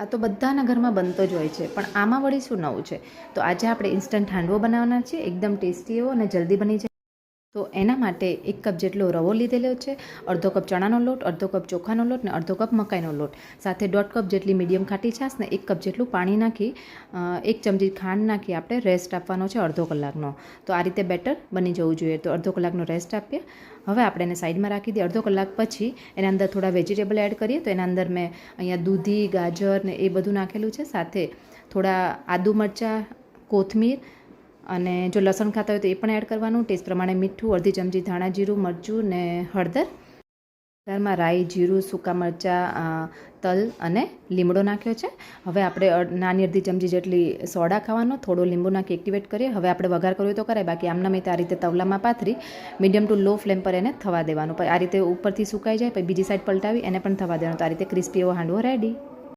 આ તો બધાના ઘરમાં બનતો જ હોય છે, પણ આમાં વળી શું નવું છે? તો આજે આપણે ઇન્સ્ટન્ટ હાંડવો બનાવવાના છે એકદમ ટેસ્ટી એવો અને જલ્દી બની જાય. તો એના માટે એક કપ જેટલો રવો લીધેલો છે, અડધો કપ ચણાનો લોટ, અડધો કપ ચોખાનો લોટ ને અડધો કપ મકાઈનો લોટ. સાથે દોઢ કપ જેટલી મીડિયમ ખાટી છાશ ને એક કપ જેટલું પાણી નાખી એક ચમચી ખાંડ નાખી આપણે રેસ્ટ આપવાનો છે અડધો કલાકનો. તો આ રીતે બેટર બની જવું જોઈએ. તો અડધો કલાકનો રેસ્ટ આપીએ. હવે આપણે એને સાઈડમાં રાખી દઈએ. અડધો કલાક પછી એના અંદર થોડા વેજીટેબલ એડ કરીએ. તો એના અંદર મેં અહીંયા દૂધી, ગાજર ને એ બધું નાખેલું છે. સાથે થોડા આદુ મરચાં, કોથમીર અને જો લસણ ખાતા હોય તો એ પણ એડ કરવાનું. ટેસ્ટ પ્રમાણે મીઠું, અડધી ચમચી ધાણા જીરું, મરચું ને હળદર. હળદરમાં રાઈ, જીરું, સૂકા મરચાં તલ અને લીમડો નાખ્યો છે. હવે આપણે નાની અડધી ચમચી જેટલી સોડા ખાવાનો, થોડો લીંબુ નાખી એક્ટિવેટ કરીએ. હવે આપણે વઘાર કર્યો તો કરાય. બાકી આમના મેં આ રીતે તવલામાં પાથરી મીડિયમ ટુ લો ફ્લેમ પર એને થવા દેવાનું. આ રીતે ઉપરથી સુકાઈ જાય, પછી બીજી સાઈડ પલટાવી, એને પણ થવા દેવાનું. તો આ રીતે ક્રિસ્પી એવો હાંડવો રેડી